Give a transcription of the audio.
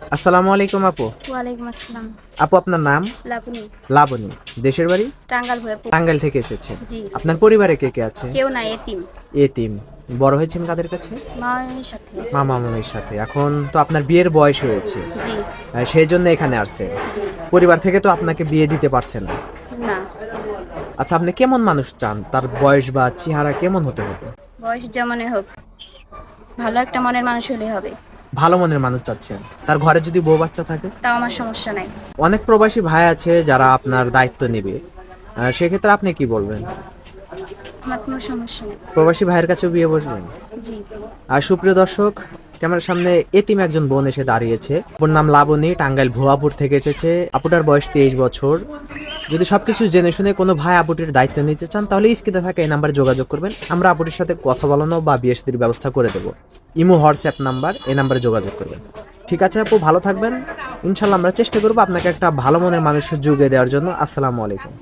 আসসালামু আলাইকুম আপু। ওয়ালাইকুম আসসালাম। আপু আপনার নাম? লাবণী। লাবণী। দেশের বাড়ি? টাঙ্গাল ভয়াপুর টাঙ্গাইল থেকে এসেছে। জি। আপনার পরিবারে কে কে আছে? কেউ নাই এতিম। এতিম। বড় হয়েছেন কাদের কাছে? মায়ের সাথে। মামা মামির সাথে। এখন তো আপনার বিয়ের বয়স হয়েছে। জি। সেই জন্য এখানে আসছে পরিবার থেকে তো আপনাকে বিয়ে দিতে পারছে না। না। আচ্ছা আপনি কেমন মানুষ চান? তার বয়স বা চেহারা কেমন হতে হবে? বয়স যেমনই হোক ভালো একটা মনের মানুষ হলে হবে। ভালো মনের মানুষ চাচ্ছেন। তার ঘরে যদি বউ বাচ্চা থাকে? তাও আমার সমস্যা নাই। অনেক প্রবাসী ভাই আছে যারা আপনার দায়িত্ব নেবে। আহ, সেক্ষেত্রে আপনি কি বলবেন? আমার কোনো সমস্যা নেই। প্রবাসী ভাইয়ের কাছে বিয়ে বসবেন? জি। আর সুপ্রিয় দর্শক ক্যামেরার সামনে এতিম একজন বোন এসে দাঁড়িয়েছে। ওর নাম লাবণী, টাঙ্গাইল ভুয়াপুর থেকে এসেছে। আপুটার বয়স তেইশ বছর। যদি সবকিছু জেনে শুনে কোনো ভাই আপুটির দায়িত্ব নিতে চান, তাহলে স্ক্রিনে থাকা এই নাম্বারে যোগাযোগ করবেন। আমরা আপুটির সাথে কথা বলানো বা বিয়ে শাদীর ব্যবস্থা করে দেবো। ইমো, হোয়াটসঅ্যাপ নাম্বার, এই নাম্বারে যোগাযোগ করবেন। ঠিক আছে আপু, ভালো থাকবেন। ইনশাল্লাহ আমরা চেষ্টা করব আপনাকে একটা ভালো মনের মানুষের যুগে দেওয়ার জন্য। আসসালামু আলাইকুম।